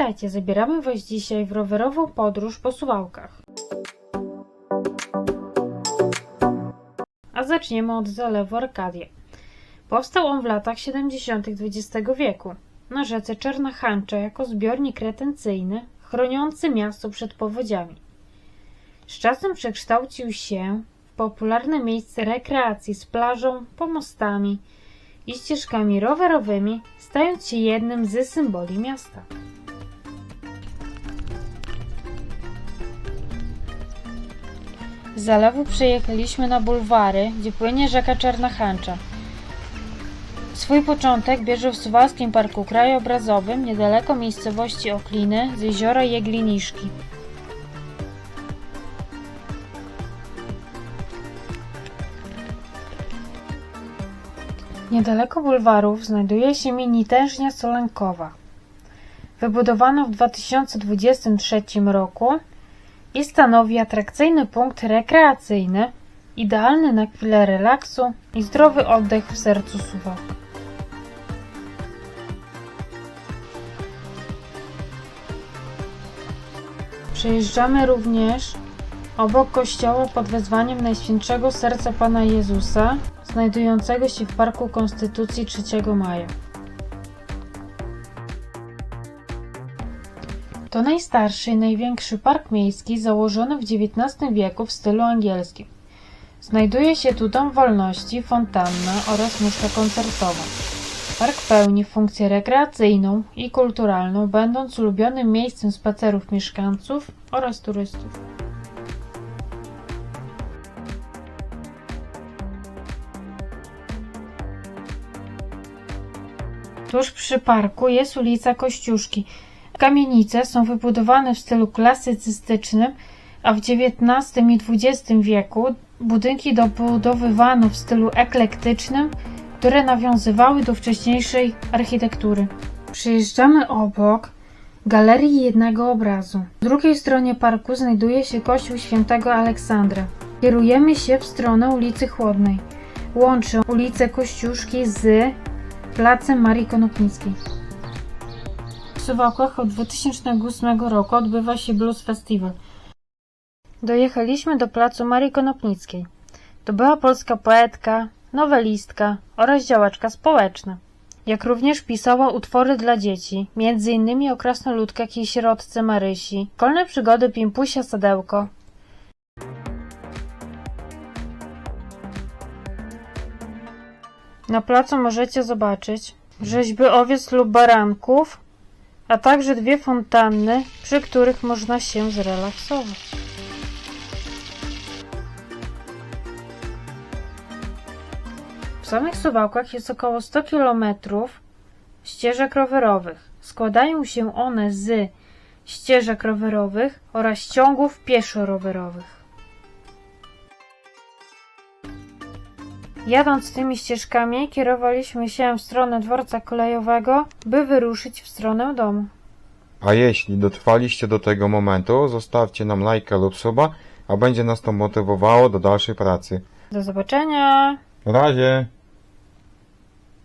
Witajcie, zabieramy Was dzisiaj w rowerową podróż po Suwałkach. A zaczniemy od zalewu Arkadia. Powstał on w latach 70. XX wieku na rzece Czarna Hancza jako zbiornik retencyjny chroniący miasto przed powodziami. Z czasem przekształcił się w popularne miejsce rekreacji z plażą, pomostami i ścieżkami rowerowymi, stając się jednym z symboli miasta. Z zalewu przyjechaliśmy na bulwary, gdzie płynie rzeka Czarna Hancza. Swój początek bierze w Suwalskim Parku Krajobrazowym, niedaleko miejscowości Okliny, z jeziora Jegliniszki. Niedaleko bulwarów znajduje się minitężnia Solankowa. Wybudowano w 2023 roku i stanowi atrakcyjny punkt rekreacyjny, idealny na chwilę relaksu i zdrowy oddech w sercu Suwałk. Przejeżdżamy również obok kościoła pod wezwaniem Najświętszego Serca Pana Jezusa, znajdującego się w Parku Konstytucji 3 maja. To najstarszy i największy park miejski założony w XIX wieku w stylu angielskim. Znajduje się tu dom wolności, fontanna oraz muszka koncertowa. Park pełni funkcję rekreacyjną i kulturalną, będąc ulubionym miejscem spacerów mieszkańców oraz turystów. Tuż przy parku jest ulica Kościuszki. Kamienice są wybudowane w stylu klasycystycznym, a w XIX i XX wieku budynki dobudowywano w stylu eklektycznym, które nawiązywały do wcześniejszej architektury. Przyjeżdżamy obok galerii jednego obrazu. Po drugiej stronie parku znajduje się kościół świętego Aleksandra. Kierujemy się w stronę ulicy Chłodnej. Łączy ulicę Kościuszki z placem Marii Konopnickiej. Suwałkach od 2008 roku odbywa się Blues Festival. Dojechaliśmy do placu Marii Konopnickiej. To była polska poetka, nowelistka oraz działaczka społeczna. Jak również pisała utwory dla dzieci, m.in. o krasnoludkach i sierotce Marysi, szkolne przygody Pimpusia Sadełko. Na placu możecie zobaczyć rzeźby owiec lub baranków, a także dwie fontanny, przy których można się zrelaksować. W samych Suwałkach jest około 100 km ścieżek rowerowych. Składają się one z ścieżek rowerowych oraz ciągów pieszo-rowerowych. Jadąc tymi ścieżkami, kierowaliśmy się w stronę dworca kolejowego, by wyruszyć w stronę domu. A jeśli dotrwaliście do tego momentu, zostawcie nam lajka lub suba, a będzie nas to motywowało do dalszej pracy. Do zobaczenia! Na razie!